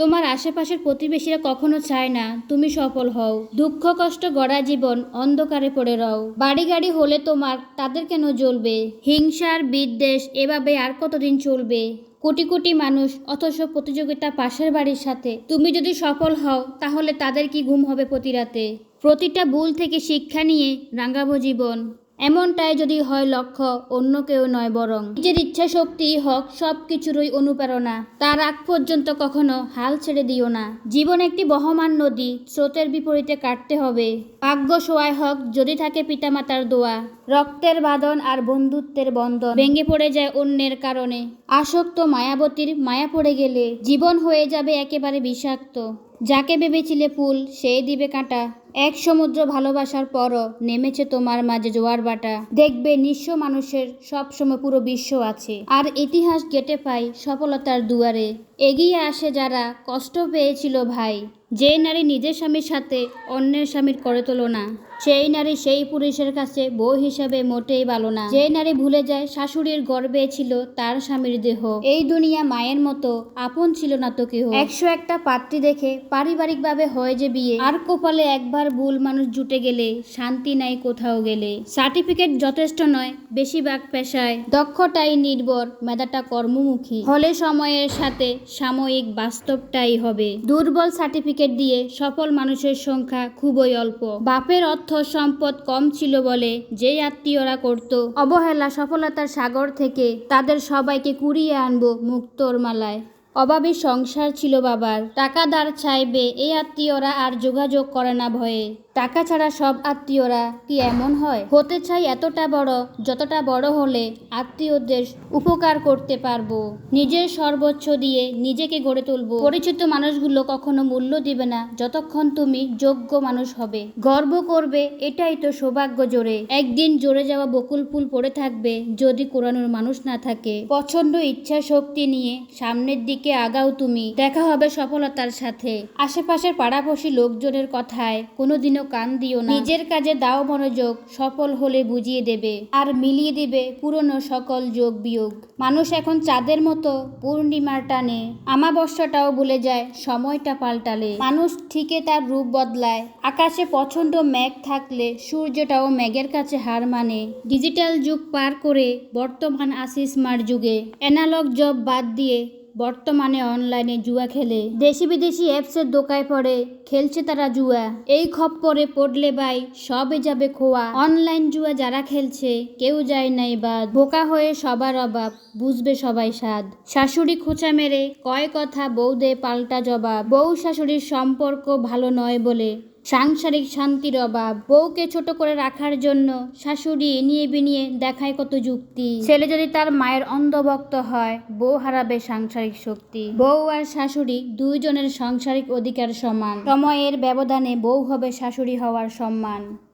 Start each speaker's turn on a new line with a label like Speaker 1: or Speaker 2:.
Speaker 1: তোমার আশেপাশের প্রতিবেশীরা কখনো চায় না, তুমি সফল হও। দুঃখ, কষ্ট, গড়া জীবন অন্ধকারে পড়ে রও। বাড়ি গাড়ি হলে তোমার, তাদের কেন জ্বলবে? হিংসার বিদ্বেষ এভাবে আর কতদিন চলবে? কোটি কোটি মানুষ, অথচ প্রতিযোগিতা পাশের বাড়ির সাথে। তুমি যদি সফল হও, তাহলে তাদের কি ঘুম হবে প্রতি রাতে? প্রতিটা ভুল থেকে শিক্ষা নিয়ে রাঙাবো জীবন। এমনটাই যদি হয় লক্ষ্য, অন্য কেউ নয় বরং। নিজের ইচ্ছা শক্তি হোক সব কিছুরই অনুপ্রেরণা। তার আগ পর্যন্ত কখনো হাল ছেড়ে দিও না। জীবন একটি বহমান নদী, স্রোতের বিপরীতে কাটতে হবে। ভাগ্য সহায় হোক, যদি থাকে পিতামাতার দোয়া। রক্তের বাঁধন আর বন্ধুত্বের বন্ধন ভেঙে পড়ে যায় অন্যের কারণে। আসক্ত মায়াবতীর মায়া পড়ে গেলে জীবন হয়ে যাবে একেবারে বিষাক্ত। যাকে ভেবেছিলে ফুল, সেই দিবে কাঁটা। এক সমুদ্র ভালোবাসার পরও নেমেছে তোমার মাঝে জোয়ার বাটা। দেখবে নিঃস্ব মানুষের সব সময় পুরো বিশ্ব আছে। আর ইতিহাস গেটে পাই সফলতার দুয়ারে। এগিয়ে আসে যারা কষ্ট পেয়েছিল ভাই। যে নারী নিজের স্বামীর সাথে অন্যের স্বামীর করে তুলনা সেই নারী সেই পুরুষের কাছে বউ হিসাবে মোটেই ভালো না। যে নারী ভুলে যায় শাশুড়ির গর্বে ছিল তার স্বামীর দেহ। এই দুনিয়া মায়ের মতো আপন ছিল না তো কেহ। একশো একটা পাত্রী দেখে পারিবারিকভাবে হয় যে বিয়ে। আর কপালে একবার ভুল মানুষ জুটে গেলে শান্তি নাই কোথাও গেলে। সার্টিফিকেট যথেষ্ট নয় বেশিরভাগ পেশায়। দক্ষতাই নির্ভর মেধাটা কর্মমুখী। হলে সময়ের সাথে সাময়িক বাস্তবটাই হবে। দুর্বল সার্টিফিকেট দিয়ে সফল মানুষের সংখ্যা খুবই অল্প। বাপের অর্থ সম্পদ কম ছিল বলে যে আত্মীয়রা করত, অবহেলা সফলতার সাগর থেকে তাদের সবাইকে কুড়িয়ে আনব মুক্তোর মালায়। অভাবে সংসার ছিল বাবার। টাকা ধার চাইবে এই আত্মীয়রা আর যোগাযোগ করে না ভয়ে। টাকা ছাড়া সব আত্মীয়রা কি এমন হয়? হতে চাই এতটা বড়, যতটা বড় হলে আত্মীয়দের উপকার করতে পারব। নিজের সর্বোচ্চ দিয়ে নিজেকে গড়ে তুলবো। পরিচিত মানুষগুলো কখনো মূল্য দিবে না যতক্ষণ তুমি যোগ্য মানুষ হবে। গর্ব করবে, এটাই তো সৌভাগ্য জোরে। একদিন জোরে যাওয়া বকুল ফুল পড়ে থাকবে যদি কোরআনুর মানুষ না থাকে। পছন্দ ইচ্ছা শক্তি নিয়ে সামনের দিকে আগাও তুমি। দেখা হবে সফলতার সাথে। আশেপাশের পাড়াপড়শি লোকজনের কথায় কোনোদিনও কান দিও না। নিজের কাজে দাও মনোযোগ, সফল হলে বুঝিয়ে দেবে। আর মিলিয়ে দেবে পুরনো সকল যোগ বিয়োগ। মানুষ এখন চাঁদের মতো পূর্ণিমার টানে। আমাবস্যাটাও ভুলে যায়, সময়টা পাল্টালে। মানুষ ঠিকই তার রূপ বদলায়। আকাশে পছন্দ মেঘ থাকলে সূর্যটাও মেঘের কাছে হার মানে। ডিজিটাল যুগ পার করে বর্তমান আসি স্মার্ট যুগে। অ্যানালগ জব বাদ দিয়ে বর্তমানে অনলাইনে জুয়া খেলে। দেশি বিদেশি অ্যাপসের দোকায় পড়ে, খেলছে তারা জুয়া। এই খপ্পরে পড়লে ভাই, সবে যাবে খোয়া। অনলাইন জুয়া যারা খেলছে, কেউ যায় নাই বাদ। বোকা হয়ে সবার অভাব বুঝবে সবাই স্বাদ। শাশুড়ি খোঁচা মেরে কয় কথা বউ দে পাল্টা জবাব। বউ শাশুড়ির সম্পর্ক ভালো নয় বলে সাংসারিক শান্তির অভাব। বউকে ছোট করে রাখার জন্য শাশুড়ি নিয়ে বিনিয়ে দেখায় কত যুক্তি। ছেলে যদি তার মায়ের অন্ধভক্ত হয়, বউ হারাবে সাংসারিক শক্তি। বউ আর শাশুড়ি দুইজনের সাংসারিক অধিকার সমান। সময়ের ব্যবধানে বউ হবে শাশুড়ি হওয়ার সম্মান।